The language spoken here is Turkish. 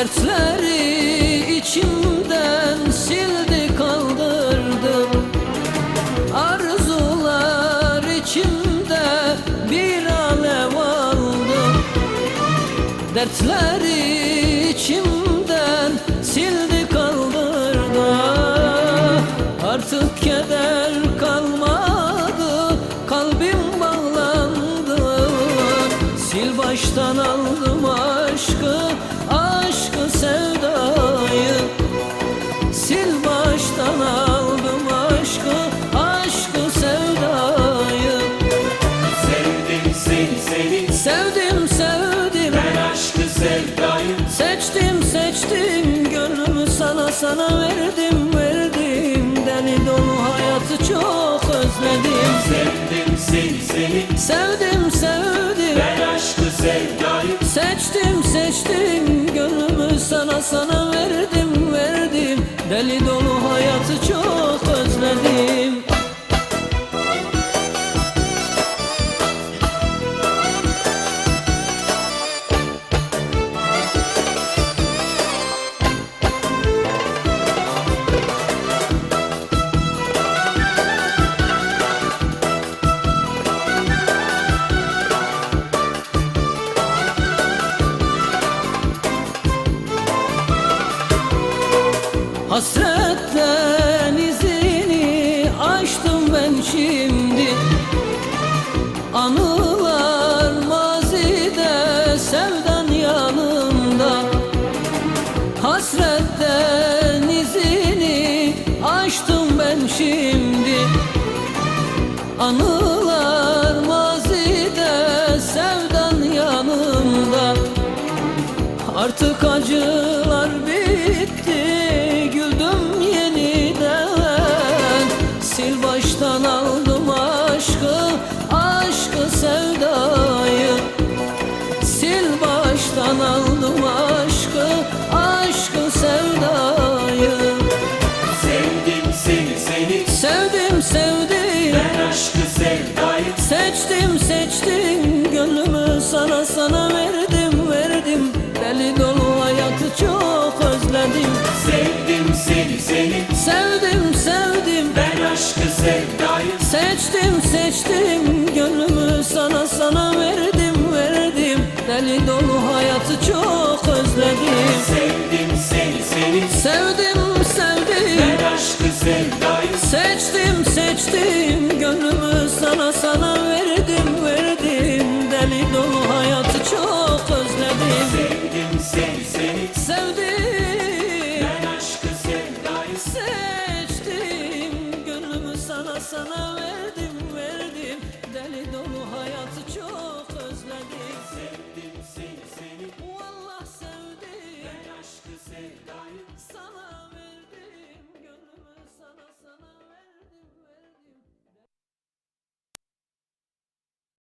Dertleri içimden sildi kaldırdı Arzular içimde bir alev aldı. Dertleri içimden sildi kaldırdı. Artık keder kalmadı Kalbim bağlandı. Sil baştan aldım aşkı Aşkı sevdayı Sil baştan aldım aşkı Aşkı sevdayı. Sevdim seni seni. Sevdim sevdim. Ben aşkı sevdayı Seçtim seçtim. Gönlümü sana sana verdim verdim. Deli dolu hayatı çok özledim. Sevdim seni seni. Sevdim sevdim. Ben aşkı sevdayı Seçtim seçtim sana verdim verdim. Deli dolu hayatı çok özledim Hasretten izini açtım ben şimdi. Anılar mazide sevdan yanımda Hasretten izini açtım ben şimdi. Anılar mazide sevdan yanımda Artık acılar bitti Seçtim seçtim gönlümü sana sana verdim verdim. Deli dolu hayatı çok özledim. Sevdim seni seni. Sevdim sevdim. Ben aşkı sevdayı. Seçtim seçtim gönlümü sana sana verdim verdim. Deli dolu hayatı çok özledim. Sevdim seni seni. Sevdim sevdim. Ben aşkı sevdayı. Seçtim seçtim çok